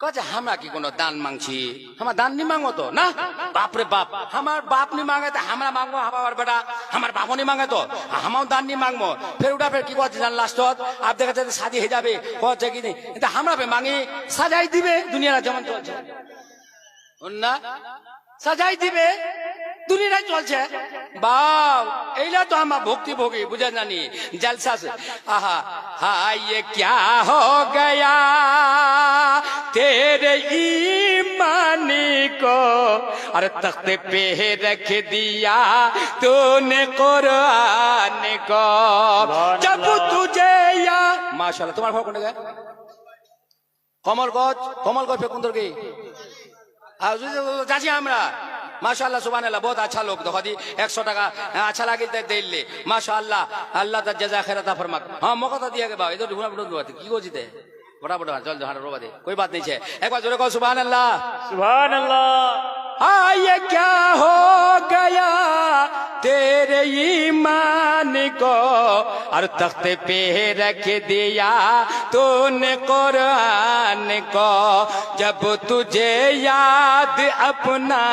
কাজে হামা কি কোনো দান মাংছি? হামা দান নি মাঙ্গো তো, না? বাপ রে বাপ আমার বাপ নি মাঙ্গে হামরা মাঙ্গো হামার বেটা আমার বাপও নি মাঙ্গে তো হামাও দান নি মাঙ্গো ফের উঠা ফের কি কথা জান লাস্ট আপ দেখা যাচ্ছে সাজি হয়ে যাবে। কথা কি নেই এটা হামরা পে মাঙ্গি সাজাই দিবে দুনিয়ারা যেমন চলছে। না? সাজাই দিবে দুনিয়ায় চলছে। বাপ এইলা তো আমার ভক্তি ভোগী বুঝে জানি জলসা সে আহা, হায় কে হো গয়া? तेरे ईमान को अरे तख्ते पे रख दिया तूने कुरान को जब तुझे या माशाल्लाह তোমার ঘর কোনটা কমল গছ কমল গছ কোন তোর কি আর যাচ্ছি আমরা মাশাআল্লাহ সুবহানাল্লাহ বহুত আচ্ছা লোক দেখো দি 100 টাকা আচ্ছা লাগিল তাই দিল্লি মাশাআল্লাহ আল্লাহ তার জাযা খেরাতা ফরমাক হ্যাঁ মকতা দিয়ে গে বাবা এতো ঢুনা বুড়ো দুয়াতে কি করছিস بڑا بڑا چل جہاں رو دے کوئی بات نہیں چھے ایک بات جورے کو سبحان اللہ سبحان اللہ آئے کیا ہو گیا تیرے ایمان کو اور تخت پہ رکھ دیا تو نے قرآن کو جب تجھے یاد اپنا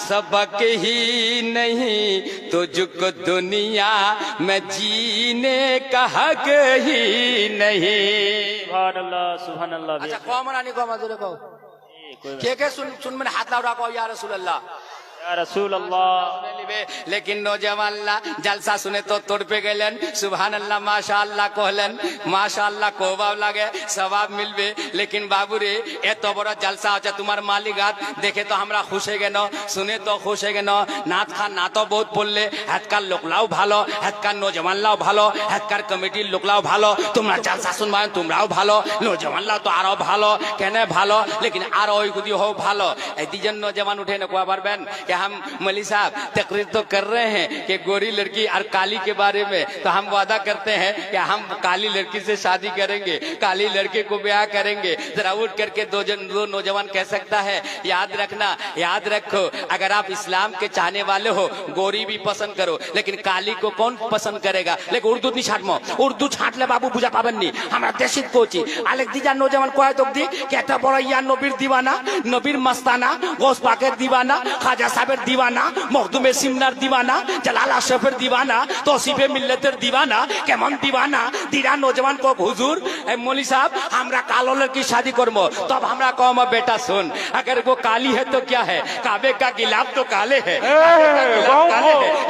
سبق ہی نہیں تجھ کو دنیا میں جینے کا حق ہی نہیں আচ্ছা, কে কে শুনবেন? হাত লাউ কও ইয়ার রসুল্লাহ লেকিন নজওয়াল্লাহ জালসা শুনে তো তড়পে গেলেন। সুবহানাল্লাহ, মাশাআল্লাহ কহলেন। মাশাআল্লাহ কোবাব লাগে, সওয়াব মিলবে। লেকিন বাবুরে, এত বড় জালসা আছে, তোমার মালিক দেখে তো আমরা খুশে গেল শুনে তো খুশে গেল নাথ খান নাতো বোধ পড়লে, হাতকার লোকলাও ভালো, হাতকার নজওয়ানলাও ভালো, হাতকার কমিটির লোকলাও ভালো। তোমরা জালসা শুনবেন তোমরাও ভালো নজওয়ানলাও তো আরও ভালো, কেন ভালো, লেকিন আরও ওই গুদি হও ভালো। এই দিজন নজওয়ান উঠে না কোয়া পারবেন? کہ ہم ملی صاحب تقریر تو کر رہے ہیں کہ گوری لڑکی اور کالی کے بارے میں تو ہم وعدہ کرتے ہیں کہ ہم کالی لڑکی سے شادی کریں گے، کالی لڑکے کو بیعہ کریں گے۔ ذرا اٹھ کر کے دو جن دو نوجوان کہہ سکتا ہے، یاد رکھنا، یاد رکھو، اگر آپ اسلام کے چاہنے والے ہو، گوری بھی پسند کرو، لیکن کالی کو کون پسند کرے گا؟ لیکن اردو نہیں چھاٹ مو، اردو چھاٹ لے بابو بجا پابن نہیں ہمارا دیشت کوچی۔ الگ دیجا نوجوان کو آئے تو دی کہتا بڑا یا نبیر دیوانا نبیر مستانا غوث پاکر دیوانا خاجہ صاحب সাহেবের দিওয়ানা মখদুমে সিমনার দিওয়ানা জালাল আশরফের দিওয়ানা তসিফে মিল্লতের দিওয়ানা কেমন দিওয়ানা দিরা নজওয়ান কব হুজুর মলি সাহেব আমরা কালোলের কি শাদি করবো তব আমরা কম বেটা সুন اگر وہ کالی ہے تو کیا ہے؟ کعبے کا گلاب تو کالے ہے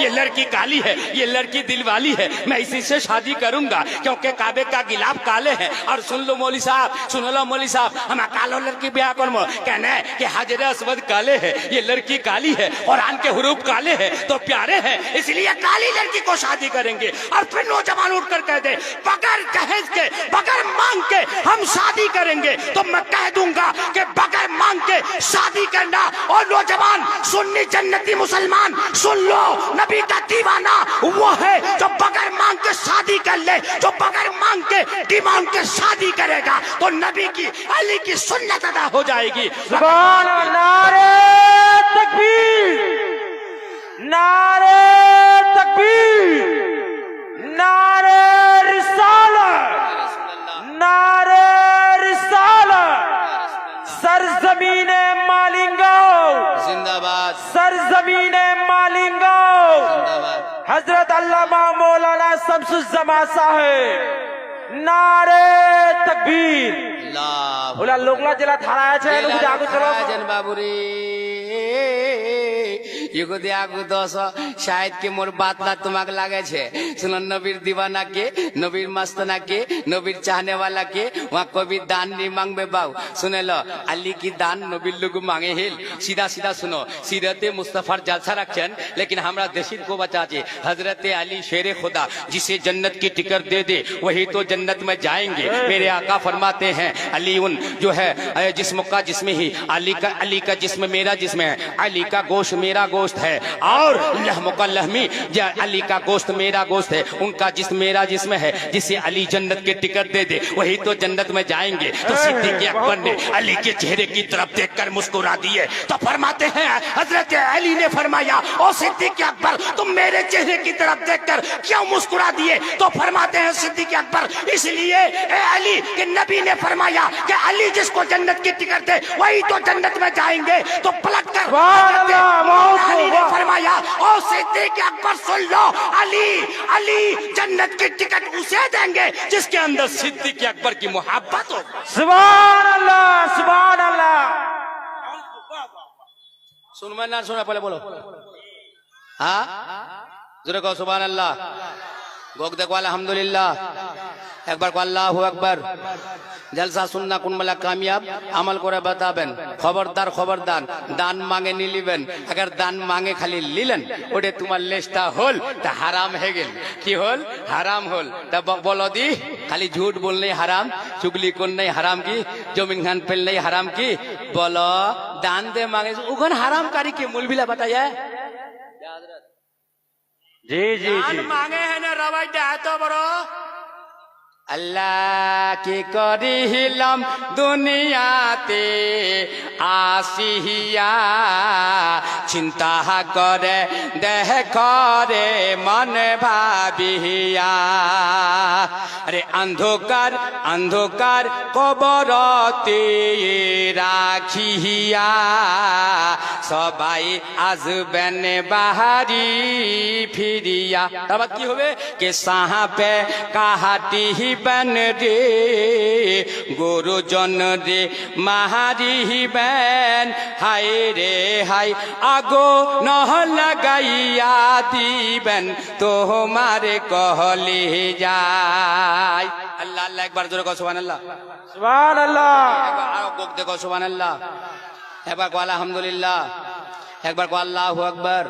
یہ لڑکی کالی ہے یہ لڑکی دل والی ہے میں اسی سے شادی کروں گا کیونکہ کعبے کا گلاب کالے ہے۔ اور سن لو مولی صاحب سن لو مولی صاحب ہمیں کالو لڑکی بیاہ کرمو کہنا ہے کہ حاجر اسود کالے ہے یہ لڑکی کالی کالی ہے قرآن کے حروب کالے ہیں تو پیارے ہیں، اس لیے کالی لڑکی کو شادی کریں گے اور پھر نوجوان اٹھ کر کہہ دے بگر کہہ کے بگر مانگ کے ہم شادی کریں گے۔ تو میں کہہ دوں گا کہ بگر مانگ کے شادی کرنا اور نوجوان سنی جنتی مسلمان، سن لو، نبی کا دیوانہ وہ ہے جو بگر مانگ کے شادی کر لے، جو بگر مانگ کے ڈیمانڈ کے شادی کرے گا۔ تو نبی کی، علی کی سنت ادا ہو جائے گی۔ سبحان اللہ تکبیر! نعرے تکبیر! نعرے رسالت نعرے رسالت سرزمین مالنگاؤ! زندہ باد! سرزمین مالنگاؤ! حضرت علامہ مولانا شمس الزما صاحب! نعرے تکبیر! ওলা লোকলা জেলা থানায় আছে বাবুরে ইগুদি আগু দশ শাহেদকে مصطفیٰ جلسہ رکھن لیکن ہمارا دشیر کو بچا دے حضرت علی شیر خدا جسے جنت کی ٹکر دے دے وہی تو جنت میں جائیں گے میرے آقا فرماتے ہیں علی ان جو ہے جسم کا جسم ہی علی کا علی کا جسم میرا جسم ہے علی کا گوش میرا گوش گوشت ہے۔ اور لحم کا لحمی یا علی کا گوشت میرا گوشت ہے۔ ان کا جس میرا جسم ہے جسے علی جنت کے ٹکٹ دے دے وہی تو جنت میں جائیں گے۔ تو صدیق اکبر نے علی کے چہرے کی طرف دیکھ کر مسکرا دیے۔ تو فرماتے ہیں حضرت علی نے فرمایا او صدیق اکبر تم میرے چہرے کی طرف دیکھ کر کیوں مسکرا دیے؟ تو فرماتے ہیں صدیق اکبر اس لیے اے علی کہ نبی نے فرمایا کہ علی جس کو جنت کی ٹکٹ دے وہی تو جنت میں جائیں گے۔ تو پلٹ کر अली ने खूब। फरमाया ओ सिद्दीक अकबर सुन लो अली अली जन्नत की टिकट उसे देंगे जिसके अंदर सिद्दीक अकबर की मोहब्बत हो सुभान अल्लाह सुभान अल्लाह सुन मैं ना सुना पहले बोलो हाँ जरा कहो सुबह अल्लाह गोग देखो अल्हम्दुलिल्लाह একবার আল্লাহ একবার জলসা শুননা কোন কুনমালা কামিয়াব? আমল করে বাতাবেন। খবরদার খবরদার। দান মাঙে নিলিবেন। আগের দান মাঙে খালি লিলেন। ওটে তোমার লেসটা হল তা হারাম হয়ে গেল। কি হল? হারাম হল। তা বল দি খালি ঝুট বললেই হারাম চুগলি কোন নেই হারাম কি? জমিন খান ফেললেই হারাম কি? বল দান দে মাঙে। ওখান হারাম কারি কি? মুলবিলা যায়? জি জি মাঙে হেনে রবাইটা এত বড়। আল্লাহ কি করিলাম দুনিয়াতে? আসিয়া চিন্তা করে, দেহ করে, মন ভাবিয়া আরে অন্ধকার অন্ধকার কবরতে রাখিয়া সবাই আসবেন বাহারি ফিরিয়া। তারপর কি হবে? কে সাহাপে কাহাটি হিবেন রে গুরুজন রে মাহারি হিবেন হাই রে হাই আগো নহ লাগাইয়া দিবেন তোমার কহলে যাই আল্লাহ আল্লাহ একবার জোরে কসবান আল্লাহ সুবান আল্লাহ আর দেখো সুবান আল্লাহ একবার কো আলহামদুলিল্লাহ একবার কো আল্লাহ আকবার।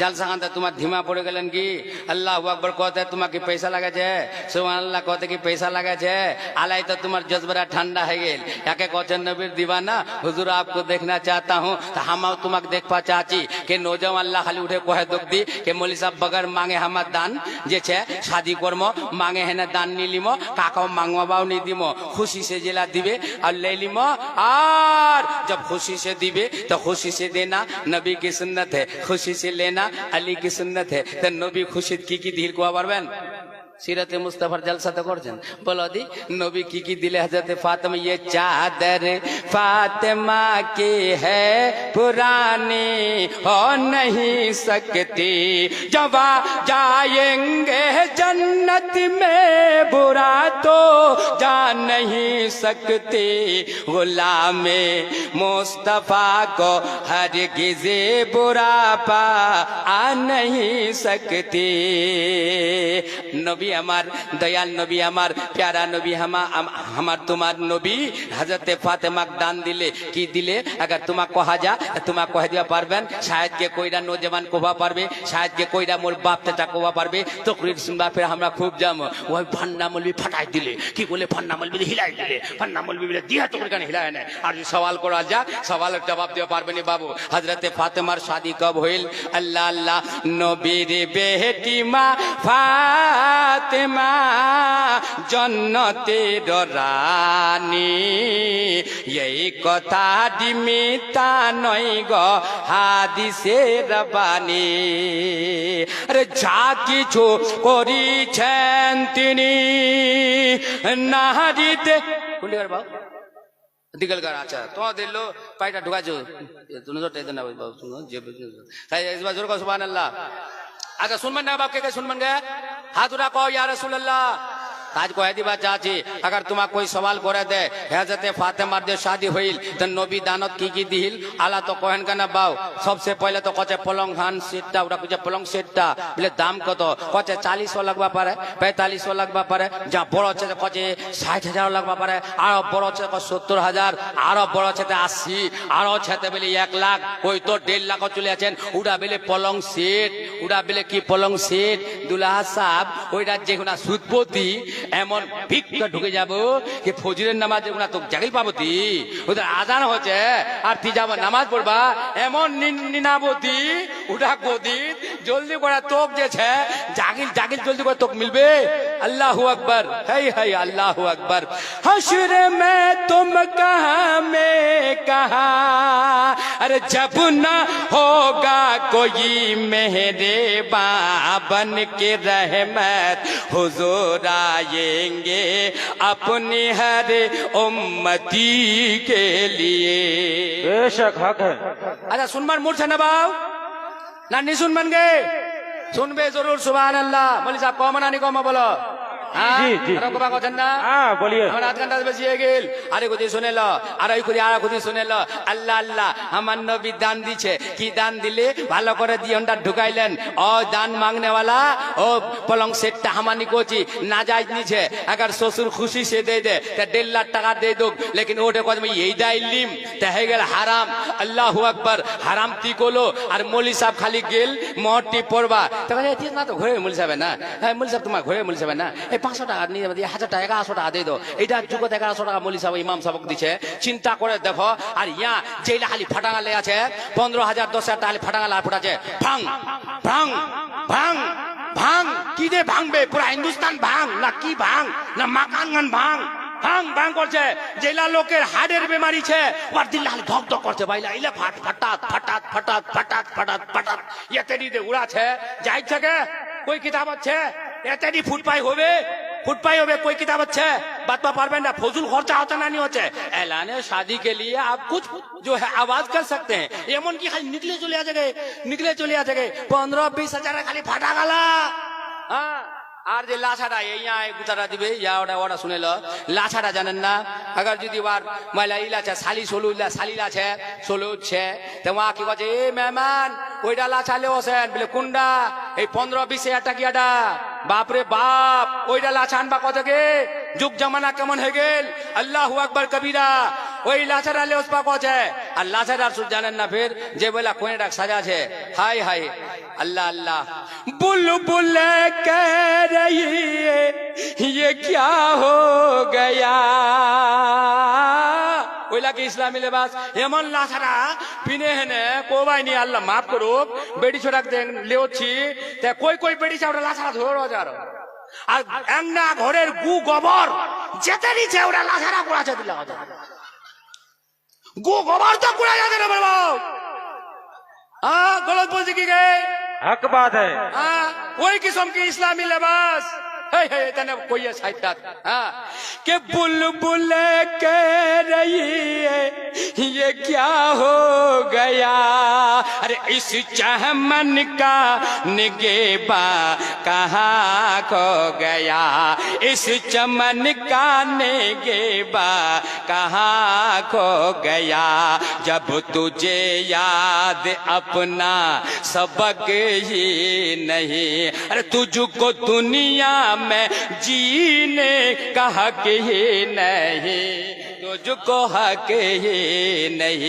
জালসা খানতে তোমার ধিমা পড়ে গেলেন কি আল্লাহ আকবর कहते তোমাকে পয়সা লাগাছে সুবহান আল্লাহ कहते কি পয়সা লাগাছে আলাই তো তোমার জজবরা ঠান্ডা হয়ে গেল একে कहते নবীর दीवाना हुजूर आपको देखना चाहता हूँ तो हम তোমাকে দেখবা চাচি के नौजवान अल्लाह खाली उठे कहे दुख दी के मौली साहब बगर मांगे हमार दान जे छे शादी कर्म मांगे है ना दान निलिम काकाओ मांगवाबाओ नहीं दिम खुशी से जिला दिबे और ले लिम और जब खुशी से दिबे तो खुशी से देना नबी की सुन्नत है खुशी से लेना अली की सुन्नत है तो नबी खुशी की की दिल को পারবেন সিরাতে মুস্তাফার জলসা তো করছেন বলো দি নবী কি কি দিলে হজরত ফাতেমা ये चादर फातिमा की है पुरानी हो नहीं सकती जब आ जाएंगे जन्नत में बुरा तो जा नहीं सकते। गुलाम मुस्तफ़ा को हर गिजे बुरा पा आ नहीं सकते। নবী আমার দয়াল নবী আমার প্যারা নবী হামা আমার তোমার নবী হাজরতে ফাতেমাক দান দিলে কি দিলে আগার তোমা কহা যা তোমা কহে দেওয়া পারবেন সাহেদকে কইরা নজেমান কোভা পারবে সাহেদকে কইরা মোর বাপ চাচা কোভা পারবে তকরির বাপের আমরা খুব জাম। ওই ফান্না মলবি ফাটাই দিলে। কি বলে ফান্না মলবি হিলাই দিলে? ফান্না মলবি বলে দিয়া তোর কানে হিলায় না আর সওয়াল করা যা সওয়ালের জবাব দিতে পারবে না বাবু। হজরতে ফাতেমার শাদি কব হইল, আল্লাহ আল্লাহ, নবীর বেটি মা ফাতেমা, জন্নতের রানী। এই কথা ডিমিতা নই গ, হাদিসের বাণী। আরে যা কিছু করিছেন তিনি, নাহাজিতে কোনটি কর বাবু দিগল কর আচ্ছা তোমার দিল, পাইটা ঢুকাছো তুমি তো টেদন না বাবু তুমি যে তাই একবার জোর কর, সুবহানাল্লাহ। আচ্ছা শুনবেন না বাপ, কে শুনবেন গে? হাত কও ইয়া রাসূলুল্লাহ আজ কয়ে দিবা બાત ચાચી અગર কই সওয়াল করে দে। દે હઝરત ફાતિમા દે হইল હોઈલ તો નબી কি কি দিহিল? আলা তো কহেন কেন বাউ সবচেয়ে পহলে তো কচে পলং হান সেটটা, ওটা কুচে পলং সেটটা। বলে দাম কত? কচে চালিশও লাগবা পারে, পঁয়তাল্লিশও লাগবা পারে। যা বড় হচ্ছে কচে ষাট হাজার লাগবা পারে। আরও বড় হচ্ছে সত্তর হাজার, আরও বড় হচ্ছে আশি, আরও ছেতে বলি এক লাখ। ওই তো দেড় লাখ চলে আছেন। ওরা বলে পলং সেট ওরা বলে কি পলং সেট? দুলাহ সাহ ওইটা যেগুলা সুদপতি এমন ভিক্ষা ঢুকে যাব যে ফজরের নামাজ ওনা তো জাগিল পাবতি ওদের আজান হচ্ছে আর তুই যাব নামাজ পড়বা, এমন নিন- নিনাবতি ওটা গদি جلدی کرا توک جے چھے جاگل جاگل جلدی کرا توک ملبے۔ اللہ اکبر۔ ہی ہی اللہ اکبر۔ حشر میں تم کہاں میں کہاں؟ ارے جب نہ ہوگا کوئی میرے بابن کے رحمت حضور آئیں گے اپنی ہر امتی کے لیے۔ بے شک حق ہے۔ اچھا، ارے سنمر مرچہ نباؤ۔ নি শুনবেন গে? শুনবে জরুর সুবাহ আল্লাহ বলি সাহেব কম না নি কম বলো। শ্বশুর খুশি সে দেড় লাখ টাকা দে দুক লেকিন ওটা কথা এই দায় লিম তা হয়ে গেল হারাম আল্লাহ আকবর হারাম তি করল আর মলি সাহেব খালি গেল মহটি পড়বা না তো ঘরে মলি সাহেব না হ্যাঁ মলি সাহেব তোমার ঘরে মলি সাহেব না পাঁচশো টাকা নিয়ে দিয়ে হাজার টাকা, এগারোশো টাকা দিয়ে দো এটা যুগত এগারোশো টাকা মলি সাহেব ইমাম সাহেব দিছে। চিন্তা করে দেখো, আর ইয়া যেইলা খালি ফাটাঙালে আছে, পনেরো হাজার, দশ হাজার টাকা ফাটাঙাল আর ফুটাছে ভাং ভাং ভাং ভাং কি দে ভাঙবে? পুরা হিন্দুস্তান ভাং না কি ভাং না মাকান গান ভাং ভাং ভাং করছে। যেলা লোকের হাড়ের বেমারি ছে। ওর দিল খালি ধক ধক করছে বাইলা ইলে ফাট ফাটাত ফাটাত ফাটাত ফাটাত ফাটাত ফাটাত। এতেডি দে উড়াছে যাই থেকে, কই কিতাব আছে? এতেডি ফুট পাই হবে ফুট পাই হবে कोई किताब अच्छे बात पा पारबें ना फजूल खर्चा होता ना नहीं होते ऐलान शादी के लिए आप कुछ जो है आवाज कर सकते हैं एमन की खाली निकले चले आ जागे निकले चले आ जागे पंद्रह बीस हजार खाली फाटा गाला হ্যাঁ আর যে লাছাটা এই গুতাটা দিবে ইয়া ওটা ওটা শুনে ল লাছাটা জানেন না আগার যদি ওয়ার মাইলা ইলা আছে শালি সলু ইলা শালি আছে সলু হচ্ছে তো ওয়া কি কছে এ মেহমান ওইটা লাছালে ওসেন বলে কুন্ডা এই পনেরো বিশ হাজার টাকিয়াটা বাপরে বাপ ওইটা লাছা আনবা কত গে যুগ জামানা কেমন হয়ে গেল আল্লাহ আকবর কবিরা ওই লাছাটা লে ওসপা কছে আর লাছাটা শুধু জানেন না ফের যে বলে কোনে ডাক সাজা আছে হাই হাই अल्लाह अल्लाह बुलबुल कह रही है ये क्या हो गया ওইলা কি ইসলামী লেবাস এমন লাছারা পিনে হেনে কোবাই নি আল্লাহ মাফ করুক বেড়ি ছোটাক দেন লেওছি তে কই কই বেড়ি চাওড়া লাছারা ধরে রোজার আর একনা ঘরের গু গোবর যেতে নিচে ওরা লাছারা কুড়াছে দিলা কথা গু গোবর তো কুড়া যাবে না বাবা हाँ गलत बोल की गए हक बात है हाँ वही किस्म की इस्लामी लिबास اتنے کوئی ہے ساہتہ ہاں۔ کہ بلبل کہہ رہی ہے، یہ کیا ہو گیا؟ ارے، اس چہمن کا نگیبا کہاں کھو گیا؟ اس چمن کا نگیبا کہاں کھو گیا؟ جب تجھے یاد اپنا سبق ہی نہیں۔ ارے تجھ کو دنیا میں جینے کا حق ہی نہیں۔ মুজকো হকে নেই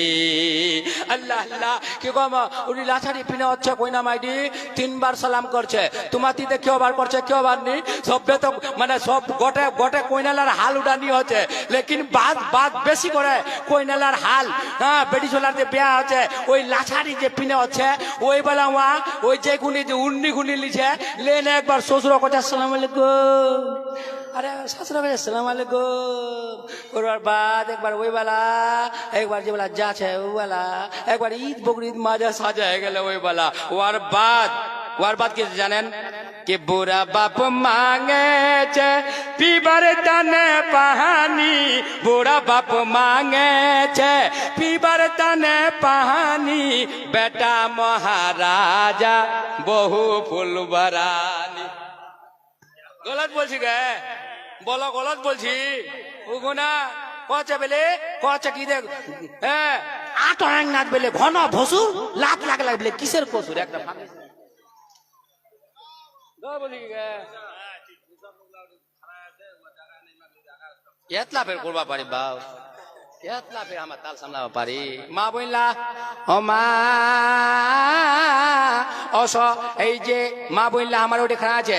আল্লাহ আল্লাহ, কি কম উনি লাছাড়ি পিনে হচ্ছে কইনা মাইডি? তিনবার সালাম করছে। তোমাতি দেখি বার করছে কি বার নি? সবে তো মানে সব গোটে গোটে কইনালার হাল উডানি হচ্ছে। লেকিন বাদ বাদ বেশি করে কইনালার হাল হ্যাঁ বেডি সোলার যে বিয়া হচ্ছে, ওই লাছাড়ি যে পিনে হচ্ছে, ওই বেলা ওয়া ওই যে গুনি যে উন্নি গুনি লিছে, লেন একবার শ্বশুর কথা সালাম আলাইকুম। আরে শাশুড়া ভাই আসসালাম আলাইকুম করবার বাদ একবার ওই বেলা একবার যে বেলা যাচ্ছে ওই বেলা একবার ঈদ বকরিদ মাজা সাজা হয়ে গেল ওই বেলা ওয়ার বাদ ওয়ার বাদ কি জানেন कि बुरा बाप मांगे छे पीबर तने पहानी बुरा बाप मांगे छे पीबर तने पहानी बेटा महाराजा बहु फुलबरानी গলত বলছি গে। বলো, গলত বলছি। উগুনা, কচে বেলে, কচে কি দেখ? হ্যাঁ আট অনেক নাচ বেলে, ঘন ভসুর লাত লাগ লাগ বেলে, কিসের কসুর একটা ফাঁকি বলি গে। এতলা ফের করবা পারি বাউ এতলা ফের আমার তাল সামলাবা পারি। মা বইলা, ও মা, অস, এই যে মা বইলা, আমার ওটা খানা আছে।